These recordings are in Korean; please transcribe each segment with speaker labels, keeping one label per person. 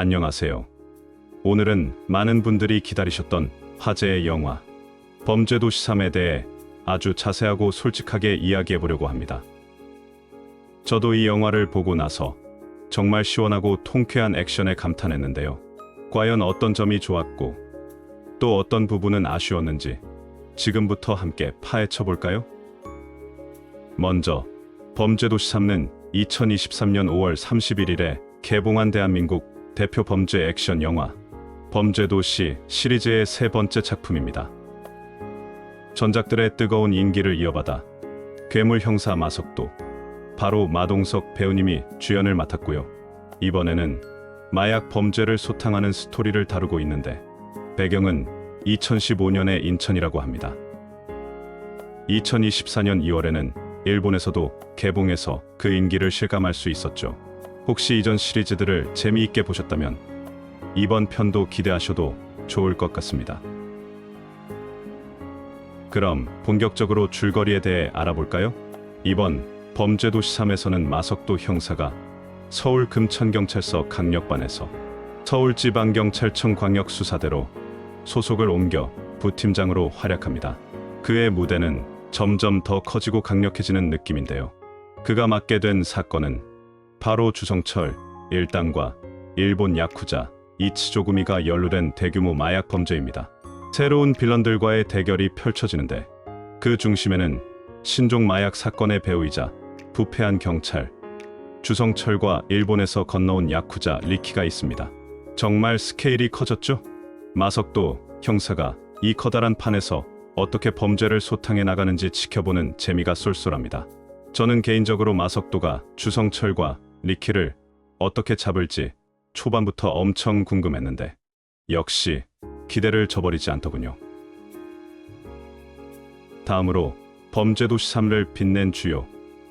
Speaker 1: 안녕하세요. 오늘은 많은 분들이 기다리셨던 화제의 영화 범죄도시 3에 대해 아주 자세하고 솔직하게 이야기해 보려고 합니다. 저도 이 영화를 보고 나서 정말 시원하고 통쾌한 액션에 감탄했는데요. 과연 어떤 점이 좋았고 또 어떤 부분은 아쉬웠는지 지금부터 함께 파헤쳐 볼까요? 먼저 범죄도시 3는 2023년 5월 31일에 개봉한 대한민국 대표 범죄 액션 영화 범죄도시 시리즈의 세 번째 작품입니다. 전작들의 뜨거운 인기를 이어받아 괴물 형사 마석도 바로 마동석 배우님이 주연을 맡았고요. 이번에는 마약 범죄를 소탕하는 스토리를 다루고 있는데 배경은 2015년의 인천이라고 합니다. 2024년 2월에는 일본에서도 개봉해서 그 인기를 실감할 수 있었죠. 혹시 이전 시리즈들을 재미있게 보셨다면 이번 편도 기대하셔도 좋을 것 같습니다. 그럼 본격적으로 줄거리에 대해 알아볼까요? 이번 범죄도시 3에서는 마석도 형사가 서울 금천경찰서 강력반에서 서울지방경찰청 광역수사대로 소속을 옮겨 부팀장으로 활약합니다. 그의 무대는 점점 더 커지고 강력해지는 느낌인데요. 그가 맡게 된 사건은 바로 주성철 일당과 일본 야쿠자 이치조구미가 연루된 대규모 마약 범죄입니다. 새로운 빌런들과의 대결이 펼쳐지는데 그 중심에는 신종 마약 사건의 배우이자 부패한 경찰 주성철과 일본에서 건너온 야쿠자 리키가 있습니다. 정말 스케일이 커졌죠? 마석도 형사가 이 커다란 판에서 어떻게 범죄를 소탕해 나가는지 지켜보는 재미가 쏠쏠합니다. 저는 개인적으로 마석도가 주성철과 리키를 어떻게 잡을지 초반부터 엄청 궁금했는데 역시 기대를 저버리지 않더군요. 다음으로 범죄도시 3를 빛낸 주요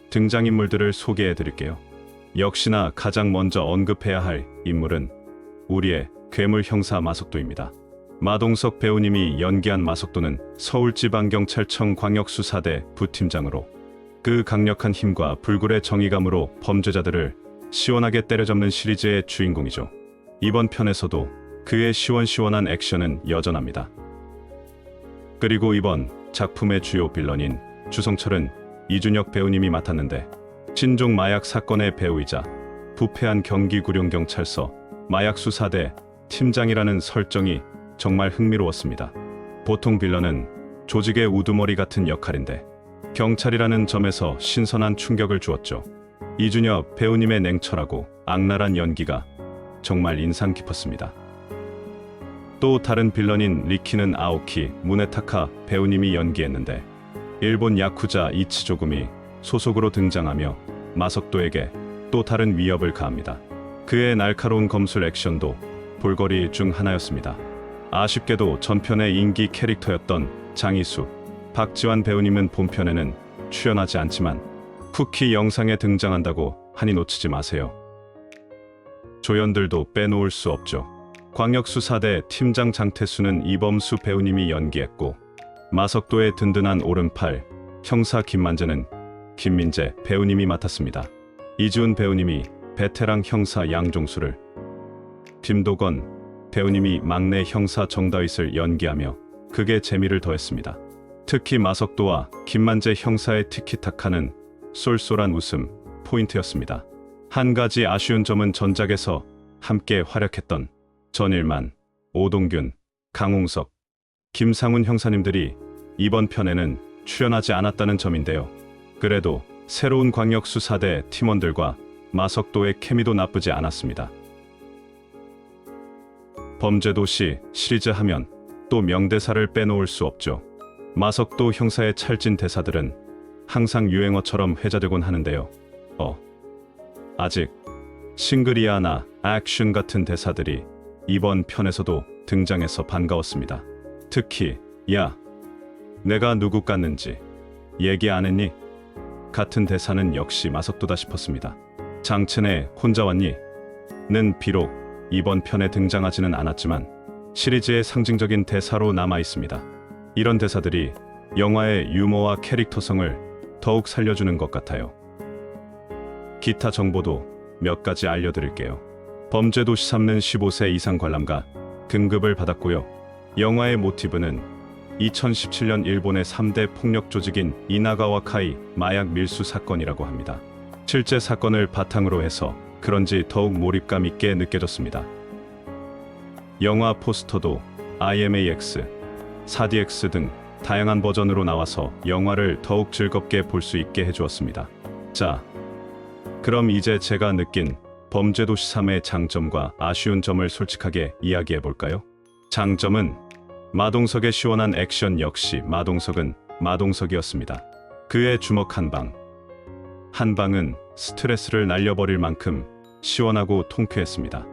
Speaker 1: 등장인물들을 소개해 드릴게요. 역시나 가장 먼저 언급해야 할 인물은 우리의 괴물 형사 마석도입니다. 마동석 배우님이 연기한 마석도는 서울지방경찰청 광역수사대 부팀장으로 그 강력한 힘과 불굴의 정의감으로 범죄자들을 시원하게 때려잡는 시리즈의 주인공이죠. 이번 편에서도 그의 시원시원한 액션은 여전합니다. 그리고 이번 작품의 주요 빌런인 주성철은 이준혁 배우님이 맡았는데 신종 마약 사건의 배우이자 부패한 경기구룡경찰서 마약수사대 팀장이라는 설정이 정말 흥미로웠습니다. 보통 빌런은 조직의 우두머리 같은 역할인데 경찰이라는 점에서 신선한 충격을 주었죠. 이준혁 배우님의 냉철하고 악랄한 연기가 정말 인상 깊었습니다. 또 다른 빌런인 리키는 아오키 무네타카 배우님이 연기했는데 일본 야쿠자 이치조금이 소속으로 등장하며 마석도에게 또 다른 위협을 가합니다. 그의 날카로운 검술 액션도 볼거리 중 하나였습니다. 아쉽게도 전편의 인기 캐릭터였던 장이수, 박지환 배우님은 본편에는 출연하지 않지만 쿠키 영상에 등장한다고 하니 놓치지 마세요. 조연들도 빼놓을 수 없죠. 광역수사대 팀장 장태수는 이범수 배우님이 연기했고 마석도의 든든한 오른팔 형사 김만재는 김민재 배우님이 맡았습니다. 이지훈 배우님이 베테랑 형사 양종수를 김도건 배우님이 막내 형사 정다윗을 연기하며 극의 재미를 더했습니다. 특히 마석도와 김만재 형사의 티키타카는 쏠쏠한 웃음 포인트였습니다. 한 가지 아쉬운 점은 전작에서 함께 활약했던 전일만, 오동균, 강홍석, 김상훈 형사님들이 이번 편에는 출연하지 않았다는 점인데요. 그래도 새로운 광역수사대 팀원들과 마석도의 케미도 나쁘지 않았습니다. 범죄도시 시리즈 하면 또 명대사를 빼놓을 수 없죠. 마석도 형사의 찰진 대사들은 항상 유행어처럼 회자되곤 하는데요. 어. 아직 싱글이야나 액션 같은 대사들이 이번 편에서도 등장해서 반가웠습니다. 특히 야 내가 누구 깠는지 얘기 안 했니? 같은 대사는 역시 마석도다 싶었습니다. 장첸의 혼자 왔니? 는 비록 이번 편에 등장하지는 않았지만 시리즈의 상징적인 대사로 남아 있습니다. 이런 대사들이 영화의 유머와 캐릭터성을 더욱 살려주는 것 같아요. 기타 정보도 몇 가지 알려드릴게요. 범죄도시 3는 15세 이상 관람가 등급을 받았고요. 영화의 모티브는 2017년 일본의 3대 폭력 조직인 이나가와 카이 마약 밀수 사건이라고 합니다. 실제 사건을 바탕으로 해서 그런지 더욱 몰입감 있게 느껴졌습니다. 영화 포스터도 IMAX, 4DX 등 다양한 버전으로 나와서 영화를 더욱 즐겁게 볼 수 있게 해주었습니다. 자, 그럼 이제 제가 느낀 범죄도시 3의 장점과 아쉬운 점을 솔직하게 이야기해 볼까요? 장점은 마동석의 시원한 액션 역시 마동석은 마동석이었습니다. 그의 주먹 한 방. 한 방은 스트레스를 날려버릴 만큼 시원하고 통쾌했습니다.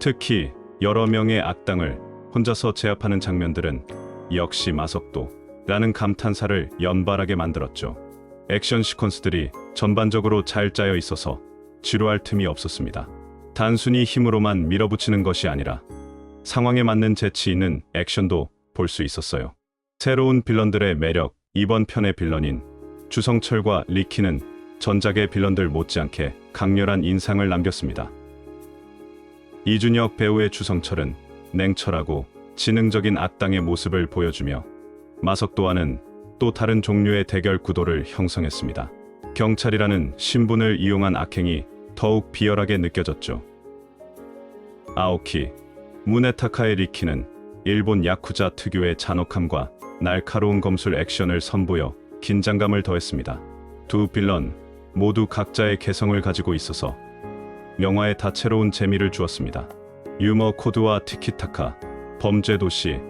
Speaker 1: 특히 여러 명의 악당을 혼자서 제압하는 장면들은 역시 마석도 라는 감탄사를 연발하게 만들었죠. 액션 시퀀스들이 전반적으로 잘 짜여 있어서 지루할 틈이 없었습니다. 단순히 힘으로만 밀어붙이는 것이 아니라 상황에 맞는 재치 있는 액션도 볼 수 있었어요. 새로운 빌런들의 매력, 이번 편의 빌런인 주성철과 리키는 전작의 빌런들 못지않게 강렬한 인상을 남겼습니다. 이준혁 배우의 주성철은 냉철하고 지능적인 악당의 모습을 보여주며 마석도와는 또 다른 종류의 대결 구도를 형성했습니다. 경찰이라는 신분을 이용한 악행이 더욱 비열하게 느껴졌죠. 아오키, 무네타카의 리키는 일본 야쿠자 특유의 잔혹함과 날카로운 검술 액션을 선보여 긴장감을 더했습니다. 두 빌런 모두 각자의 개성을 가지고 있어서 영화에 다채로운 재미를 주었습니다. 유머 코드와 티키타카, 범죄 도시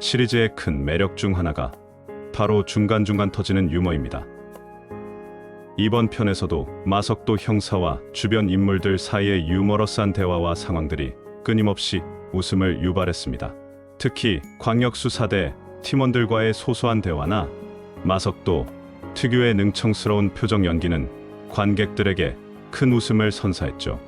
Speaker 1: 시리즈의 큰 매력 중 하나가 바로 중간중간 터지는 유머입니다. 이번 편에서도 마석도 형사와 주변 인물들 사이의 유머러스한 대화와 상황들이 끊임없이 웃음을 유발했습니다. 특히 광역수사대 팀원들과의 소소한 대화나 마석도 특유의 능청스러운 표정 연기는 관객들에게 큰 웃음을 선사했죠.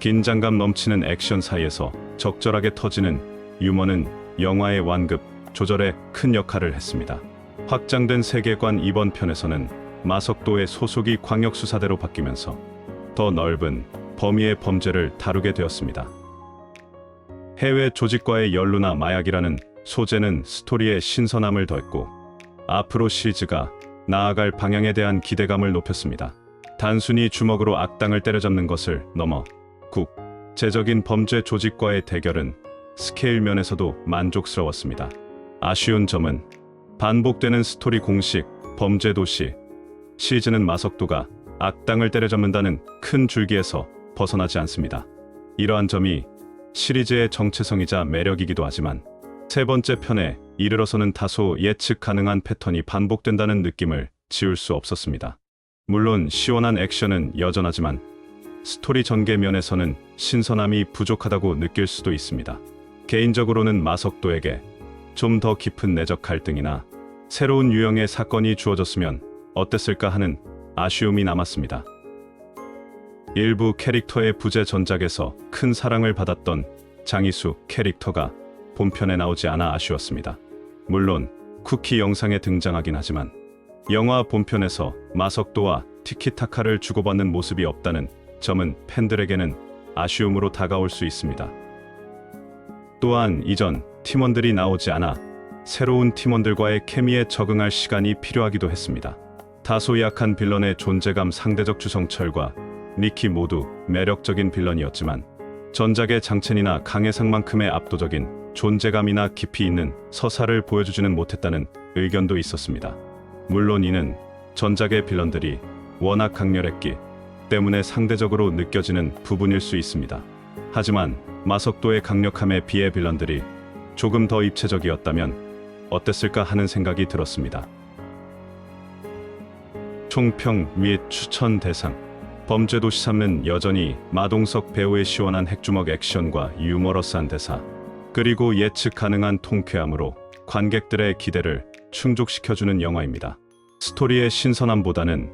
Speaker 1: 긴장감 넘치는 액션 사이에서 적절하게 터지는 유머는 영화의 완급 조절에 큰 역할을 했습니다. 확장된 세계관 이번 편에서는 마석도의 소속이 광역수사대로 바뀌면서 더 넓은 범위의 범죄를 다루게 되었습니다. 해외 조직과의 연루나 마약이라는 소재는 스토리에 신선함을 더했고 앞으로 시리즈가 나아갈 방향에 대한 기대감을 높였습니다. 단순히 주먹으로 악당을 때려잡는 것을 넘어 국제적인 범죄 조직과의 대결은 스케일 면에서도 만족스러웠습니다. 아쉬운 점은 반복되는 스토리 공식 범죄 도시 시리즈는 마석도가 악당을 때려잡는다는 큰 줄기에서 벗어나지 않습니다. 이러한 점이 시리즈의 정체성이자 매력이기도 하지만 세 번째 편에 이르러서는 다소 예측 가능한 패턴이 반복된다는 느낌을 지울 수 없었습니다. 물론 시원한 액션은 여전하지만 스토리 전개 면에서는 신선함이 부족하다고 느낄 수도 있습니다. 개인적으로는 마석도에게 좀 더 깊은 내적 갈등이나 새로운 유형의 사건이 주어졌으면 어땠을까 하는 아쉬움이 남았습니다. 일부 캐릭터의 부재 전작에서 큰 사랑을 받았던 장이수 캐릭터가 본편에 나오지 않아 아쉬웠습니다. 물론 쿠키 영상에 등장하긴 하지만 영화 본편에서 마석도와 티키타카를 주고받는 모습이 없다는 점은 팬들에게는 아쉬움으로 다가올 수 있습니다. 또한 이전 팀원들이 나오지 않아 새로운 팀원들과의 케미에 적응할 시간이 필요하기도 했습니다. 다소 약한 빌런의 존재감 상대적 주성철과 니키 모두 매력적인 빌런이었지만 전작의 장첸이나 강해상만큼의 압도적인 존재감이나 깊이 있는 서사를 보여주지는 못했다는 의견도 있었습니다. 물론 이는 전작의 빌런들이 워낙 강렬했기 때문에 상대적으로 느껴지는 부분일 수 있습니다. 하지만 마석도의 강력함에 비해 빌런들이 조금 더 입체적이었다면 어땠을까 하는 생각이 들었습니다. 총평 및 추천 대상 범죄도시 3는 여전히 마동석 배우의 시원한 핵주먹 액션과 유머러스한 대사 그리고 예측 가능한 통쾌함으로 관객들의 기대를 충족시켜주는 영화입니다. 스토리의 신선함보다는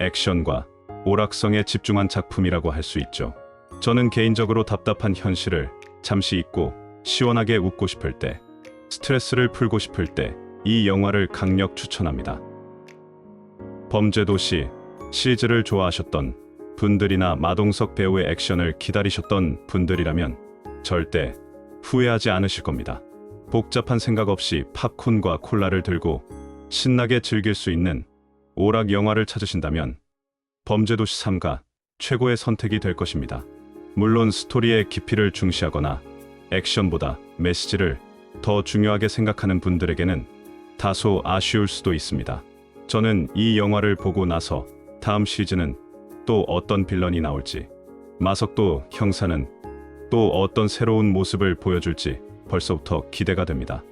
Speaker 1: 액션과 오락성에 집중한 작품이라고 할 수 있죠. 저는 개인적으로 답답한 현실을 잠시 잊고 시원하게 웃고 싶을 때, 스트레스를 풀고 싶을 때 이 영화를 강력 추천합니다. 범죄도시 시리즈를 좋아하셨던 분들이나 마동석 배우의 액션을 기다리셨던 분들이라면 절대 후회하지 않으실 겁니다. 복잡한 생각 없이 팝콘과 콜라를 들고 신나게 즐길 수 있는 오락 영화를 찾으신다면 범죄도시 3가 최고의 선택이 될 것입니다. 물론 스토리의 깊이를 중시하거나 액션보다 메시지를 더 중요하게 생각하는 분들에게는 다소 아쉬울 수도 있습니다. 저는 이 영화를 보고 나서 다음 시즌은 또 어떤 빌런이 나올지, 마석도 형사는 또 어떤 새로운 모습을 보여줄지 벌써부터 기대가 됩니다.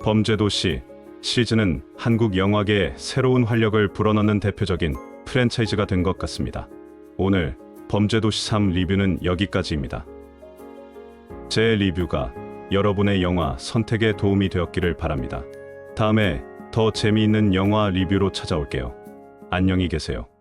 Speaker 1: 범죄도시 시즌은 한국 영화계에 새로운 활력을 불어넣는 대표적인 프랜차이즈가 된 것 같습니다. 오늘 범죄도시 3 리뷰는 여기까지입니다. 제 리뷰가 여러분의 영화 선택에 도움이 되었기를 바랍니다. 다음에 더 재미있는 영화 리뷰로 찾아올게요. 안녕히 계세요.